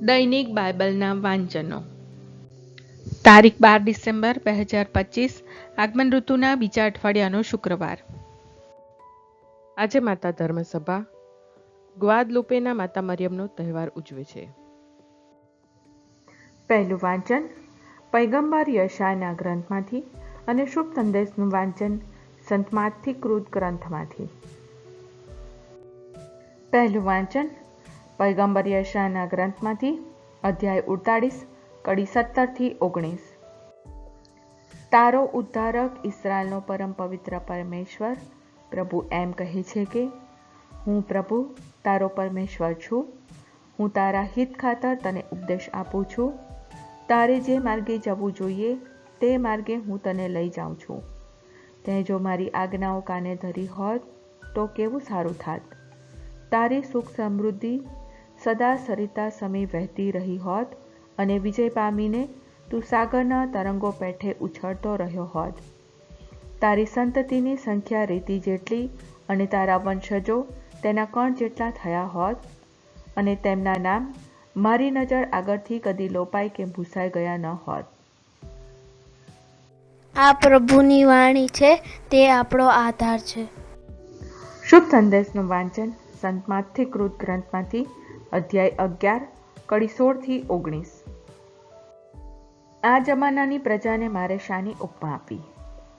દૈનિક બાઇબલના વાંચનો. તારીખ બાર ડિસેમ્બર બે હજાર પચીસ, આગમન ઋતુના બીજા અઠવાડિયાનો શુક્રવાર. આજે માતા ધર્મસભા, ગ્વાદલુપેના માતા મરિયમનો તહેવાર ઉજવે છે. પહેલું વાંચન, પૈગંબર યશાના ગ્રંથમાંથી અને શુભ સંદેશનું વાંચન સંતમાંથી કૃત ગ્રંથમાંથી. પહેલું વાંચન પૈગંબર યશાના ગ્રંથમાંથી અધ્યાય ઉડતાળીસ, કડી સત્તરથી ઓગણીસ. તારો ઉદ્ધારક ઇસરાયલનો પરમ પવિત્ર પરમેશ્વર, પ્રભુ એમ કહે છે કે, હું પ્રભુ તારો પરમેશ્વર છું, હું તારા હિત ખાતર તને ઉપદેશ આપું છું, તારે જે માર્ગે જવું જોઈએ તે માર્ગે હું તને લઈ જાઉં છું. તે જો મારી આજ્ઞાઓ કાને ધરી હોત તો કેવું સારું થાત? તારી સુખ સમૃદ્ધિ સદા સરિતા સમી વહેતી રહી હોત અને વિજય પામીને તું સાગરના તરંગો પેઠે ઉછળતો રહ્યો હોત. તારી સંતતિની સંખ્યા રીતિ જેટલી અને તારા વંશજો તેના કણ જેટલા થયા હોત અને તેમના નામ મારી નજર આગળથી કદી લોપાઈ કે ભૂસાઈ ગયા ન હોત. આ પ્રભુની વાણી છે તે આપણો આધાર છે. શુભ સંદેશનું વાંચન સંતમાંથી કૃત ગ્રંથમાંથી અધ્યાય અગિયાર કડી સોળથી ઓગણીસ. આ જમાનાની પ્રજાને મારે શાની ઉપમા આપી.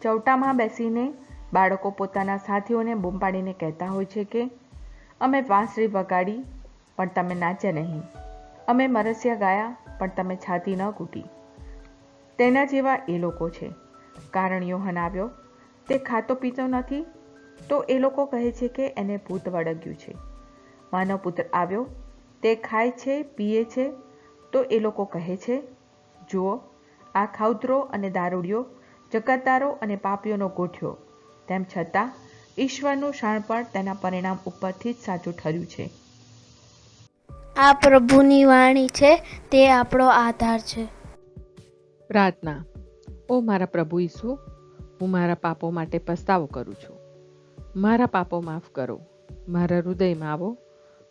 ચૌટામાં બેસીને બાળકો પોતાના સાથીઓને બૂમ પાડીને કહેતા હોય છે કે, અમે વાંસળી વગાડી, પણ તમે નાચ્યા નહીં. અમે મરસિયા ગાયા, પણ તમે છાતી ન કૂટી તેના જેવા એ લોકો છે. કારણ યોહન આવ્યો, તે ખાતો પીતો નથી. તો એ લોકો કહે છે કે, એને ભૂત વળગ્યું છે. માનવ પુત્ર આવ્યો તે ખાય છે પીએ છે તો એ લોકો કહે છે જુઓ આ ખાઉતરો અને દારૂડિયો જગતદારો અને પાપીઓનો ગોઠ્યો. તેમ છતાં ઈશ્વરનું શાણપણ તેના પરિણામ ઉપરથી જ સાચું ઠર્યું છે. આ પ્રભુની વાણી છે તે આપણો આધાર છે. પ્રાર્થના. ઓ મારા પ્રભુ ઈસુ હું મારા પાપો માટે પસ્તાવો કરું છું. મારા પાપો માફ કરો. મારા હૃદયમાં આવો.